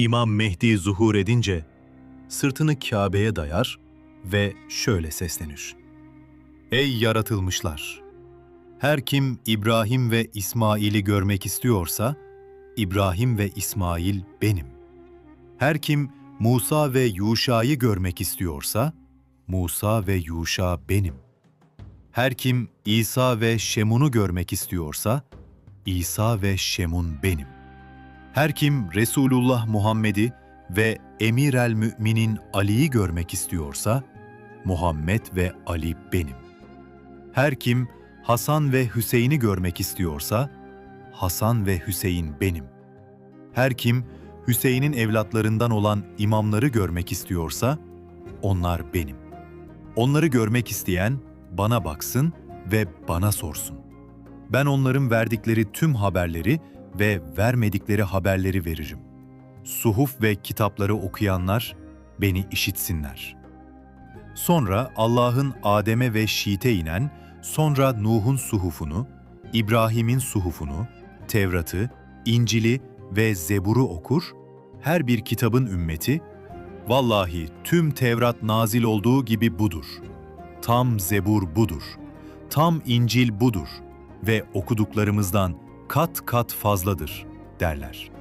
İmam Mehdi zuhur edince sırtını Kabe'ye dayar ve şöyle seslenir. Ey yaratılmışlar! Her kim İbrahim ve İsmail'i görmek istiyorsa, İbrahim ve İsmail benim. Her kim Musa ve Yuşa'yı görmek istiyorsa, Musa ve Yuşa benim. Her kim İsa ve Şemun'u görmek istiyorsa, İsa ve Şemun benim. Her kim Resulullah Muhammed'i ve Emir el Müminin Ali'yi görmek istiyorsa, Muhammed ve Ali benim. Her kim Hasan ve Hüseyin'i görmek istiyorsa, Hasan ve Hüseyin benim. Her kim Hüseyin'in evlatlarından olan imamları görmek istiyorsa, onlar benim. Onları görmek isteyen bana baksın ve bana sorsun. Ben onların verdikleri tüm haberleri ve vermedikleri haberleri veririm. Suhuf ve kitapları okuyanlar beni işitsinler. Sonra Allah'ın Adem'e ve Şit'e inen, sonra Nuh'un suhufunu, İbrahim'in suhufunu, Tevrat'ı, İncil'i ve Zebur'u okur, her bir kitabın ümmeti, vallahi tüm Tevrat nazil olduğu gibi budur. Tam Zebur budur. Tam İncil budur ve okuduklarımızdan kat kat fazladır derler.''